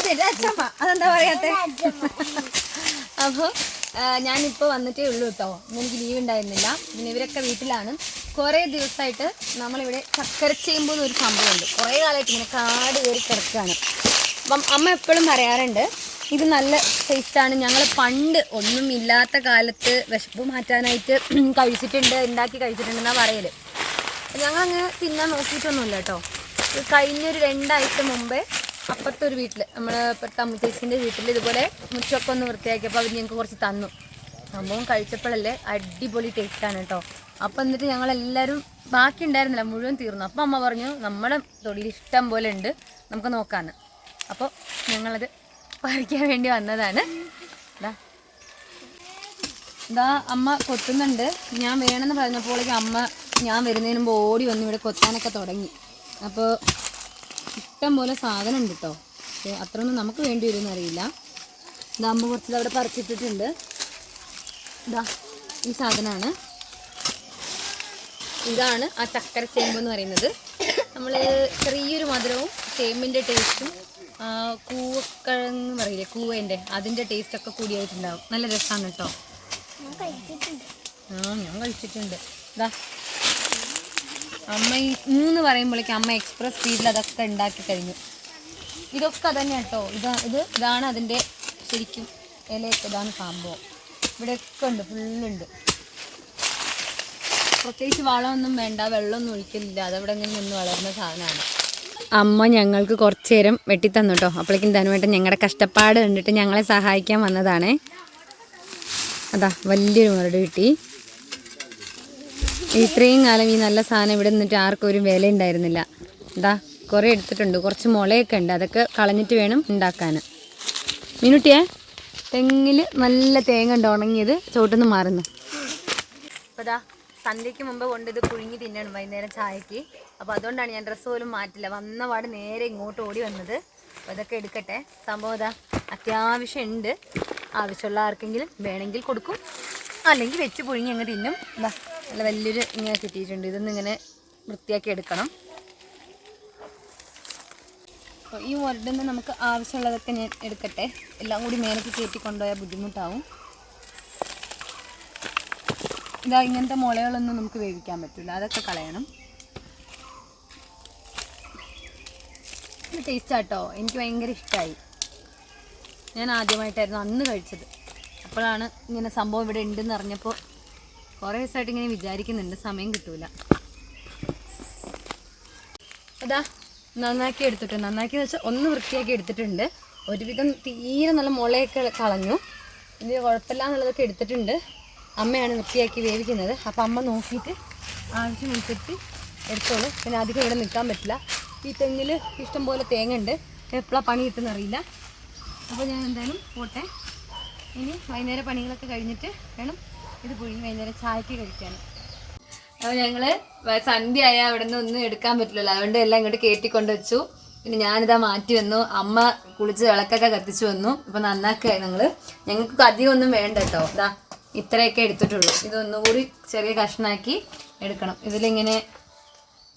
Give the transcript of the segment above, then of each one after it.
ഇതെന്റെ അച്ഛമ്മ അതെന്താ പറയാത്തെ അപ്പോൾ ഞാനിപ്പോൾ വന്നിട്ടേ ഉള്ളൂ കേട്ടോ എനിക്ക് ലീവ് ഉണ്ടായിരുന്നില്ല. പിന്നെ ഇവരൊക്കെ വീട്ടിലാണ്. കുറേ ദിവസമായിട്ട് നമ്മളിവിടെ ചക്കരച്ചേമ്പ് എന്നൊരു സംഭവമുണ്ട്. കുറേ കാലമായിട്ട് ഇങ്ങനെ കാട് കയറി കിടക്കുകയാണ് അപ്പം അമ്മ എപ്പോഴും പറയാറുണ്ട് ഇത് നല്ല ടേസ്റ്റാണ് ഞങ്ങൾ പണ്ട് ഒന്നും ഇല്ലാത്ത കാലത്ത് വിശപ്പ് മാറ്റാനായിട്ട് കഴിച്ചിട്ടുണ്ട് ഉണ്ടാക്കി കഴിച്ചിട്ടുണ്ടെന്നാണ് പറയൽ. ഞങ്ങളങ്ങനെ തിന്നാൻ നോക്കിയിട്ടൊന്നുമില്ല കേട്ടോ കഴിഞ്ഞൊരു രണ്ടാഴ്ച മുമ്പേ അപ്പുറത്തെ ഒരു വീട്ടിൽ നമ്മൾ ഇപ്പോഴത്തെ അമ്മച്ചേച്ചിന്റെ വീട്ടിൽ ഇതുപോലെ മുറ്റമൊക്കെ ഒന്ന് വൃത്തിയാക്കിയപ്പോൾ അവർ ഞങ്ങൾക്ക് കുറച്ച് തന്നു. സംഭവം കഴിച്ചപ്പോഴല്ലേ അടിപൊളി ടേസ്റ്റാണ് കേട്ടോ അപ്പം എന്നിട്ട് ഞങ്ങളെല്ലാവരും ബാക്കി ഉണ്ടായിരുന്നില്ല മുഴുവൻ തീർന്നു. അപ്പം അമ്മ പറഞ്ഞു നമ്മുടെ തൊടിയിൽ ഇഷ്ടം പോലെ ഉണ്ട് നമുക്ക് നോക്കാമെന്ന് അപ്പോൾ ഞങ്ങളത് പറിക്കാൻ വേണ്ടി വന്നതാണ്. ഇതാ അമ്മ കൊത്തുന്നുണ്ട്. ഞാൻ വേണമെന്ന് പറഞ്ഞപ്പോഴേക്കും അമ്മ ഞാൻ വരുന്നതിന് മുമ്പ് ഓടി വന്ന് ഇവിടെ കൊത്താനൊക്കെ തുടങ്ങി. അപ്പോൾ ഇഷ്ടം പോലെ സാധനം ഉണ്ട് കേട്ടോ പക്ഷേ അത്രയൊന്നും നമുക്ക് വേണ്ടി വരുമെന്ന് അറിയില്ല. ഇതാ അമ്മ കുറച്ച് അവിടെ പറിച്ചിട്ടിട്ടുണ്ട്. ഇതാ ഈ സാധനമാണ്. ഇതാണ് ആ ചക്കര ചേമ്പ് എന്ന് പറയുന്നത്. നമ്മൾ ചെറിയൊരു മധുരവും ചേമ്പിന്റെ ടേസ്റ്റും കൂവക്കിഴങ്ങ് പറയില്ലേ കൂവേന്റെ അതിന്റെ ടേസ്റ്റൊക്കെ കൂടിയായിട്ടുണ്ടാവും. നല്ല രസമാണ് കേട്ടോ. ആ ഞാൻ കഴിച്ചിട്ടുണ്ട്. ഇതാ അമ്മ ഈ മൂന്ന് പറയുമ്പോഴേക്കും അമ്മ എക്സ്പ്രസ് സ്പീഡിൽ അതൊക്കെ ഉണ്ടാക്കി കഴിഞ്ഞു. ഇതൊക്കെ തന്നെ കേട്ടോ. ഇതാ ഇത് ഇതാണ് അതിന്റെ ശരിക്കും ഇലയൊക്കെ ഇതാണ് സംഭവം. ഇവിടെയൊക്കെ ഉണ്ട് ഫുള്ളുണ്ട്. പ്രത്യേകിച്ച് വളമൊന്നും വേണ്ട വെള്ളമൊന്നും ഒഴിക്കലില്ല. അതവിടെ ഇങ്ങനെ നിന്ന് വളർന്ന സാധനമാണ്. അമ്മ ഞങ്ങൾക്ക് കുറച്ച് നേരം വെട്ടിത്തന്നു കേട്ടോ. അപ്പോഴേക്കും ധനുവേട്ടൻ ഞങ്ങളുടെ കഷ്ടപ്പാട് കണ്ടിട്ട് ഞങ്ങളെ സഹായിക്കാൻ വന്നതാണേ. അതാ വലിയൊരു മുരട് കിട്ടി. ഇത്രയും കാലം ഈ നല്ല സാധനം ഇവിടെ നിന്നിട്ട് ആർക്കും ഒരു വില ഉണ്ടായിരുന്നില്ല എന്താ കുറേ എടുത്തിട്ടുണ്ട്. കുറച്ച് മുളയൊക്കെ ഉണ്ട്. അതൊക്കെ കളഞ്ഞിട്ട് വേണം ഉണ്ടാക്കാൻ മിനുട്ടിയെ തെങ്ങിൽ നല്ല തേങ്ങ ഉണ്ട് ഉണങ്ങിയത്. ചോട്ടെന്ന് മാറുന്നു. അപ്പോൾ ഇതാ സന്ധ്യയ്ക്ക് മുമ്പ് കൊണ്ട് ഇത് പുഴുങ്ങി തിന്നണം വൈകുന്നേരം ചായക്ക്. അപ്പോൾ അതുകൊണ്ടാണ് ഞാൻ ഡ്രസ്സ് പോലും മാറ്റില്ല. വന്ന പാട് നേരെ ഇങ്ങോട്ട് ഓടി വന്നത്. അപ്പോൾ ഇതൊക്കെ എടുക്കട്ടെ. സംഭവം ഇതാ അത്യാവശ്യം ഉണ്ട്. ആവശ്യമുള്ള ആർക്കെങ്കിലും വേണമെങ്കിൽ കൊടുക്കും. അല്ലെങ്കിൽ വെച്ച് പുഴുങ്ങി അങ്ങ് തിന്നും. നല്ല വലിയൊരു ഇങ്ങനെ കിട്ടിയിട്ടുണ്ട്. ഇതൊന്നും ഇങ്ങനെ വൃത്തിയാക്കി എടുക്കണം. അപ്പോൾ ഈ മുരടിൽ നമുക്ക് ആവശ്യമുള്ളതൊക്കെ ഞാൻ എടുക്കട്ടെ. എല്ലാം കൂടി മേലേക്ക് കയറ്റി കൊണ്ടുപോയാൽ ബുദ്ധിമുട്ടാവും. ഇതാ ഇങ്ങനത്തെ മുളകളൊന്നും നമുക്ക് വേവിക്കാൻ പറ്റില്ല. അതൊക്കെ കളയണം. ടേസ്റ്റ് ആട്ടോ എനിക്ക് ഭയങ്കര ഇഷ്ടമായി ഞാൻ ആദ്യമായിട്ടായിരുന്നു അന്ന് കഴിച്ചത്. അപ്പോഴാണ് ഇങ്ങനെ സംഭവം ഇവിടെ ഉണ്ടെന്ന് അറിഞ്ഞപ്പോൾ കുറേ ദിവസമായിട്ട് ഇങ്ങനെ വിചാരിക്കുന്നുണ്ട് സമയം കിട്ടൂല. അതാ നന്നാക്കി എടുത്തിട്ടുണ്ട്. നന്നാക്കി വെച്ചാൽ ഒന്ന് വൃത്തിയാക്കി എടുത്തിട്ടുണ്ട്. ഒരുവിധം തീരെ നല്ല മുളയൊക്കെ കളഞ്ഞു. ഇതിൽ കുഴപ്പമില്ല എന്നുള്ളതൊക്കെ എടുത്തിട്ടുണ്ട്. അമ്മയാണ് വൃത്തിയാക്കി വേവിക്കുന്നത്. അപ്പം അമ്മ നോക്കിയിട്ട് ആവശ്യമനുസരിച്ച് എടുത്തോളൂ. പിന്നെ അധികം ഇവിടെ നിൽക്കാൻ പറ്റില്ല. ഈ തെങ്ങിൽ ഇഷ്ടംപോലെ തേങ്ങ ഉണ്ട് എപ്പോഴാണ് പണി കിട്ടുന്നറിയില്ല അപ്പോൾ ഞാൻ എന്തായാലും പോട്ടെ. ഇനി വൈകുന്നേരം പണികളൊക്കെ കഴിഞ്ഞിട്ട് വേണം ഇത് പുഴുങ്ങി വൈകുന്നേരം ചായക്ക് കഴിക്കാൻ അപ്പോൾ ഞങ്ങൾ സന്ധ്യ ആയാൽ അവിടെ നിന്ന് ഒന്നും എടുക്കാൻ പറ്റില്ലല്ലോ. അതുകൊണ്ട് എല്ലാം ഇങ്ങോട്ട് കയറ്റിക്കൊണ്ട് വെച്ചു. പിന്നെ ഞാനിതാ മാറ്റി വന്നു. അമ്മ കുളിച്ച് വിളക്കൊക്കെ കത്തിച്ചു വന്നു. ഇപ്പം നന്നാക്കുക നിങ്ങൾ ഞങ്ങൾക്ക് അധികം ഒന്നും വേണ്ട കേട്ടോ ഇതാ ഇത്രയൊക്കെ എടുത്തിട്ടുള്ളൂ. ഇതൊന്നുകൂടി ചെറിയ കഷ്ണാക്കി എടുക്കണം. ഇതിലിങ്ങനെ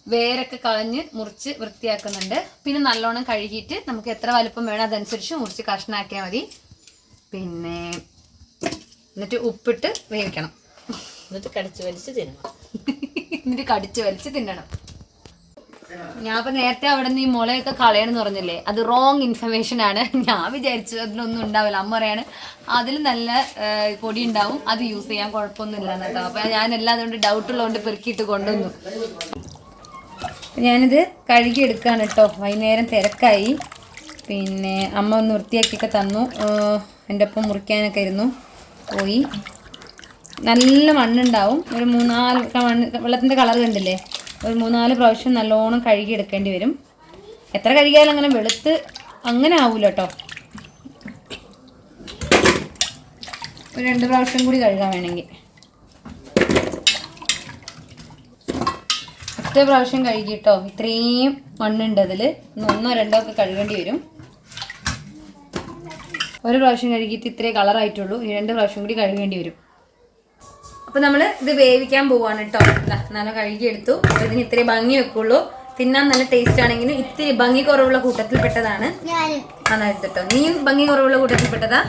വേരൊക്കെ കളഞ്ഞ് മുറിച്ച് വൃത്തിയാക്കുന്നുണ്ട്. പിന്നെ നല്ലോണം കഴുകിയിട്ട് നമുക്ക് എത്ര വലുപ്പം വേണം അതനുസരിച്ച് മുറിച്ച് കഷ്ണാക്കിയാൽ മതി. പിന്നെ എന്നിട്ട് ഉപ്പിട്ട് വേവിക്കണം. എന്നിട്ട് കടിച്ചു വലിച്ച് തിന്നണം. എന്നിട്ട് കടിച്ചു വലിച്ച് തിന്നണം. ഞാൻ ഇപ്പൊ നേരത്തെ അവിടെ നിന്ന് ഈ മുളയൊക്കെ കളയണമെന്ന് പറഞ്ഞില്ലേ? അത് റോങ് ഇൻഫർമേഷൻ ആണ്. ഞാൻ വിചാരിച്ചു അതിനൊന്നും ഉണ്ടാവില്ല. അമ്മ പറയാണ് അതിൽ നല്ല പൊടി ഉണ്ടാവും. അത് യൂസ് ചെയ്യാൻ കുഴപ്പമൊന്നും ഇല്ല കേട്ടോ അപ്പൊ ഞാൻ എല്ലാം അതുകൊണ്ട് ഡൗട്ട് ഉള്ളതുകൊണ്ട് പെറുക്കിയിട്ട് കൊണ്ടുവന്നു. ഞാനിത് കഴുകി എടുക്കുകയാണ് കേട്ടോ. വൈകുന്നേരം തിരക്കായി. പിന്നെ അമ്മ ഒന്ന് വൃത്തിയാക്കിയൊക്കെ തന്നു. എന്റെ ഒപ്പം മുറിക്കാനൊക്കെ ഇരുന്നു പോയി. നല്ല മണ്ണുണ്ടാവും. ഒരു മൂന്നാൽ മണ്ണ് വെള്ളത്തിന്റെ കളർ കണ്ടില്ലേ? ഒരു മൂന്നാൽ പ്രാവശ്യം നല്ലോണം കഴുകി എടുക്കേണ്ടി വരും. എത്ര കഴുകിയാലും അങ്ങനെ വെളുത്ത് അങ്ങനെ ആവൂല കേട്ടോ ഒരു രണ്ട് പ്രാവശ്യം കൂടി കഴുകാൻ വേണമെങ്കിൽ. ഒറ്റ പ്രാവശ്യം കഴുകിയിട്ടോ ഇത്രയും മണ്ണുണ്ട് അതിൽ ഒന്നോ രണ്ടോ ഒക്കെ കഴുകേണ്ടി വരും. ഒരു പ്രാവശ്യം കഴുകിയിട്ട് ഇത്രേ കളറായിട്ടുള്ളൂ. ഇനി രണ്ട് പ്രാവശ്യം കൂടി കഴുകേണ്ടി വരും. അപ്പൊ നമ്മൾ ഇത് വേവിക്കാൻ പോവാണ് കേട്ടോ നല്ല കഴുകിയെടുത്തു. അപ്പൊ ഇതിന് ഇത്രേ ഭംഗി വെക്കുള്ളൂ. തിന്നാൻ നല്ല ടേസ്റ്റ് ആണെങ്കിലും ഇത്തിരി ഭംഗി കുറവുള്ള കൂട്ടത്തിൽപ്പെട്ടതാണ്. നന്നായിട്ട് നീയും ഭംഗി കുറവുള്ള കൂട്ടത്തിൽപ്പെട്ടതാ?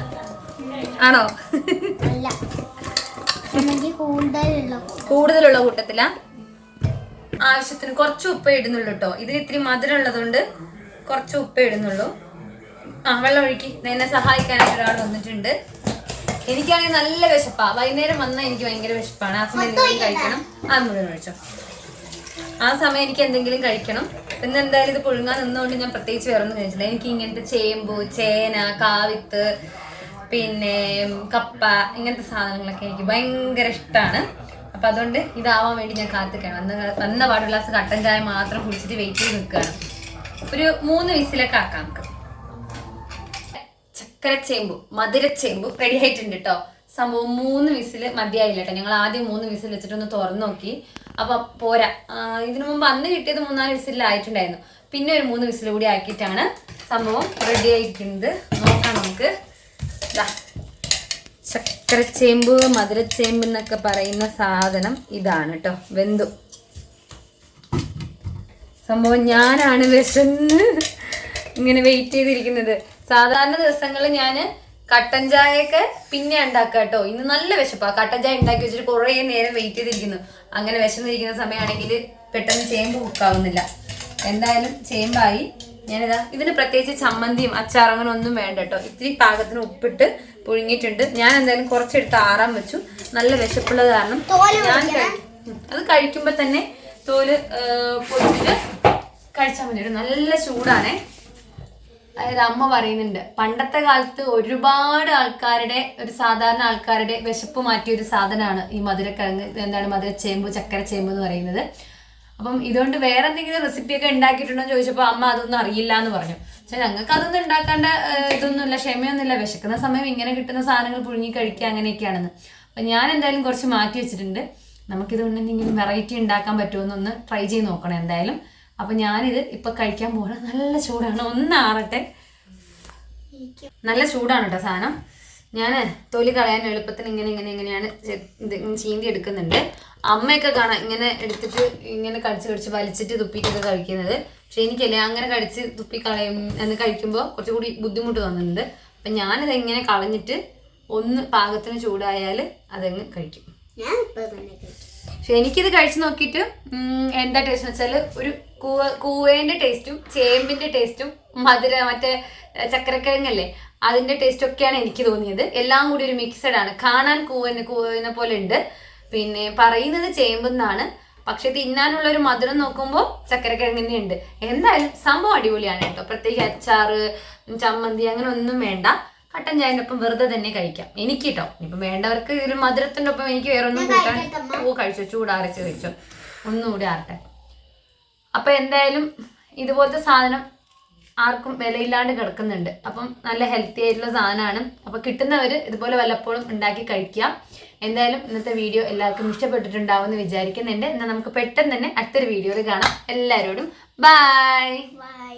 ആണോ? കൂടുതലുള്ള കൂട്ടത്തിലാ. ആവശ്യത്തിന് കുറച്ച് ഉപ്പ് ഇടുന്നുള്ളൂ കേട്ടോ ഇതിന് ഇത്തിരി മധുരം ഉള്ളതുകൊണ്ട് കുറച്ച് ഉപ്പ് ഇടുന്നുള്ളൂ. ആ വെള്ളം ഒഴുക്കി. എന്നെ സഹായിക്കാൻ ഒരാൾ വന്നിട്ടുണ്ട്. എനിക്കാണെങ്കിൽ നല്ല വിശപ്പാ. വൈകുന്നേരം വന്നാൽ എനിക്ക് ഭയങ്കര വിശപ്പാണ്. ആ സമയം എന്തെങ്കിലും കഴിക്കണം. ആ മുഴുവൻ ഒഴിച്ചോ. ആ സമയം എനിക്ക് എന്തെങ്കിലും കഴിക്കണം. ഇന്ന് എന്തായാലും ഇത് പുഴുങ്ങാൻ നിന്നുകൊണ്ട് ഞാൻ പ്രത്യേകിച്ച് വേറെ ഒന്നും കഴിച്ചില്ല. എനിക്ക് ഇങ്ങനത്തെ ചേമ്പു ചേന കാവിത്ത് പിന്നെ കപ്പ ഇങ്ങനത്തെ സാധനങ്ങളൊക്കെ എനിക്ക് ഭയങ്കര ഇഷ്ടമാണ് അപ്പൊ അതുകൊണ്ട് ഇതാവാൻ വേണ്ടി ഞാൻ കാത്തിക്കണം വന്ന വന്ന പാട് ഗ്ലാസ് കട്ടൻ ചായ മാത്രം കുടിച്ചിട്ട് വെയിറ്റ് ചെയ്ത് നിൽക്കുകയാണ്. ഒരു മൂന്ന് വിസിലൊക്കെ ആക്കാം നമുക്ക്. ചക്കരച്ചേമ്പു മധുരച്ചേമ്പു റെഡി ആയിട്ടുണ്ട് കേട്ടോ സംഭവം മൂന്ന് വിസിൽ മതിയായില്ല കേട്ടോ ഞങ്ങൾ ആദ്യം മൂന്ന് വിസിൽ വെച്ചിട്ടൊന്ന് തുറന്നു നോക്കി. അപ്പൊ പോരാ. ഇതിനു മുമ്പ് അന്ന് കിട്ടിയത് മൂന്നാൽ വിസിലായിട്ടുണ്ടായിരുന്നു പിന്നെ ഒരു മൂന്ന് വിസിൽ കൂടി ആക്കിയിട്ടാണ് സംഭവം റെഡി ആയിരിക്കുന്നത് നോക്കാം നമുക്ക്. ചക്കരച്ചേമ്പ് മധുരച്ചേമ്പ് എന്നൊക്കെ പറയുന്ന സാധനം ഇതാണ് കേട്ടോ വെന്തു. സംഭവം ഞാനാണ് വിശന്ന് ഇങ്ങനെ വെയിറ്റ് ചെയ്തിരിക്കുന്നത്. സാധാരണ ദിവസങ്ങളിൽ ഞാൻ കട്ടൻ ചായയൊക്കെ പിന്നെ ഉണ്ടാക്കുക കേട്ടോ. ഇന്ന് നല്ല വിശപ്പാ. കട്ടൻ ചായ ഉണ്ടാക്കി വെച്ചിട്ട് കുറേ നേരം വെയിറ്റ് ചെയ്തിരിക്കുന്നു. അങ്ങനെ വിശന്നിരിക്കുന്ന സമയമാണെങ്കിൽ പെട്ടെന്ന് ചേമ്പ് കുക്കാവുന്നില്ല എന്തായാലും ചേമ്പായി. ഞാനിതാ ഇതിന് പ്രത്യേകിച്ച് ചമ്മന്തിയും അച്ചാറും അങ്ങനെ ഒന്നും വേണ്ട കേട്ടോ. ഇത്തിരി പാകത്തിന് ഉപ്പിട്ട് പുഴുങ്ങിയിട്ടുണ്ട്. ഞാൻ എന്തായാലും കുറച്ചെടുത്ത് ആറാൻ വെച്ചു. നല്ല വിശപ്പുള്ളത് കാരണം ഞാൻ അത് കഴിക്കുമ്പോൾ തന്നെ തോൽ പൊടിച്ചിട്ട് കഴിച്ചാൽ മതി നല്ല ചൂടാണേ. അതായത് അമ്മ പറയുന്നുണ്ട് പണ്ടത്തെ കാലത്ത് ഒരുപാട് ആൾക്കാരുടെ ഒരു സാധാരണ ആൾക്കാരുടെ വിശപ്പ് മാറ്റിയ ഒരു സാധനമാണ് ഈ മധുരക്കിഴങ്ങ് എന്താണ് മധുരച്ചേമ്പ് ചക്കരച്ചേമ്പ് എന്ന് പറയുന്നത്. അപ്പം ഇതുകൊണ്ട് വേറെ എന്തെങ്കിലും റെസിപ്പി ഒക്കെ ഉണ്ടാക്കിയിട്ടുണ്ടോ എന്ന് ചോദിച്ചപ്പോൾ അമ്മ അതൊന്നും അറിയില്ല എന്ന് പറഞ്ഞു. പക്ഷെ ഞങ്ങൾക്ക് അതൊന്നും ഉണ്ടാക്കേണ്ട ഇതൊന്നുമില്ല ക്ഷമയൊന്നുമില്ല. വിശക്കുന്ന സമയം ഇങ്ങനെ കിട്ടുന്ന സാധനങ്ങൾ പുഴുങ്ങി കഴിക്കുക അങ്ങനെയൊക്കെയാണെന്ന്. അപ്പം ഞാൻ എന്തായാലും കുറച്ച് മാറ്റി വെച്ചിട്ടുണ്ട്. നമുക്കിതുകൊണ്ട് എന്തെങ്കിലും വെറൈറ്റി ഉണ്ടാക്കാൻ പറ്റുമോ പറ്റുമെന്നൊന്ന് ട്രൈ ചെയ്ത് നോക്കണം എന്തായാലും. അപ്പം ഞാനിത് ഇപ്പം കഴിക്കാൻ പോകണം നല്ല ചൂടാണ്. ഒന്ന് ആറട്ടെ. നല്ല ചൂടാണ് കേട്ടോ സാധനം. ഞാൻ തൊലി കളയാൻ എളുപ്പത്തിന് ഇങ്ങനെ ഇങ്ങനെ ഇങ്ങനെയാണ് ചീന്തി എടുക്കുന്നുണ്ട്. അമ്മയൊക്കെ കാണാം ഇങ്ങനെ എടുത്തിട്ട് ഇങ്ങനെ കടിച്ച് കടിച്ച് വലിച്ചിട്ട് തുപ്പിയിട്ടൊക്കെ കഴിക്കുന്നത്. പക്ഷെ എനിക്കല്ലേ അങ്ങനെ കടിച്ച് തുപ്പി കളയും എന്ന് കഴിക്കുമ്പോൾ കുറച്ചുകൂടി ബുദ്ധിമുട്ട് തോന്നുന്നുണ്ട്. അപ്പം ഞാനിത് ഇങ്ങനെ കളഞ്ഞിട്ട് ഒന്ന് പാകത്തിന് ചൂടായാൽ അതങ്ങ് കഴിക്കും. പക്ഷെ എനിക്കിത് കഴിച്ചു നോക്കിയിട്ട് എന്താ ടേസ്റ്റ് വെച്ചാൽ ഒരു കൂവ കൂവേന്റെ ടേസ്റ്റും ചേമ്പിന്റെ ടേസ്റ്റും മധുര മറ്റേ ചക്കരക്കിഴങ്ങല്ലേ? അതിന്റെ ടേസ്റ്റ് ഒക്കെയാണ് എനിക്ക് തോന്നിയത്. എല്ലാം കൂടി ഒരു മിക്സഡ് ആണ്. കാണാൻ കൂവന് കൂവിനെ പോലെ ഉണ്ട്. പിന്നെ പറയുന്നത് ചേമ്പെന്നാണ്. പക്ഷെ തിന്നാനുള്ള ഒരു മധുരം നോക്കുമ്പോൾ ചക്കരക്കിഴങ്ങിന്റെ ഉണ്ട്. എന്തായാലും സംഭവം അടിപൊളിയാണ് കേട്ടോ. പ്രത്യേകിച്ച് അച്ചാറ് ചമ്മന്തി അങ്ങനെ ഒന്നും വേണ്ട. കട്ടൻ ചായന്റെ ഒപ്പം വെറുതെ തന്നെ കഴിക്കാം. എനിക്ക് കേട്ടോ ഇപ്പം വേണ്ടവർക്ക് ഇതിൽ മധുരത്തിന്റെ ഒപ്പം എനിക്ക് വേറെ ഒന്നും കൂട്ടാൻ ഓ കഴിച്ചോ. ചൂടാറിച്ച് കഴിച്ചോ ഒന്നുകൂടി ആറട്ടെ. അപ്പൊ എന്തായാലും ഇതുപോലത്തെ സാധനം ആർക്കും വിലയില്ലാണ്ട് കിടക്കുന്നുണ്ട്. അപ്പം നല്ല ഹെൽത്തി ആയിട്ടുള്ള സാധനമാണ് അപ്പൊ കിട്ടുന്നവർ ഇതുപോലെ വല്ലപ്പോഴും ഉണ്ടാക്കി കഴിക്കുക. എന്തായാലും ഇന്നത്തെ വീഡിയോ എല്ലാവർക്കും ഇഷ്ടപ്പെട്ടിട്ടുണ്ടാവും എന്ന് വിചാരിക്കുന്നുണ്ട്. എന്നാൽ നമുക്ക് പെട്ടെന്ന് തന്നെ അടുത്തൊരു വീഡിയോയിൽ കാണാം. എല്ലാവരോടും ബൈ ബൈ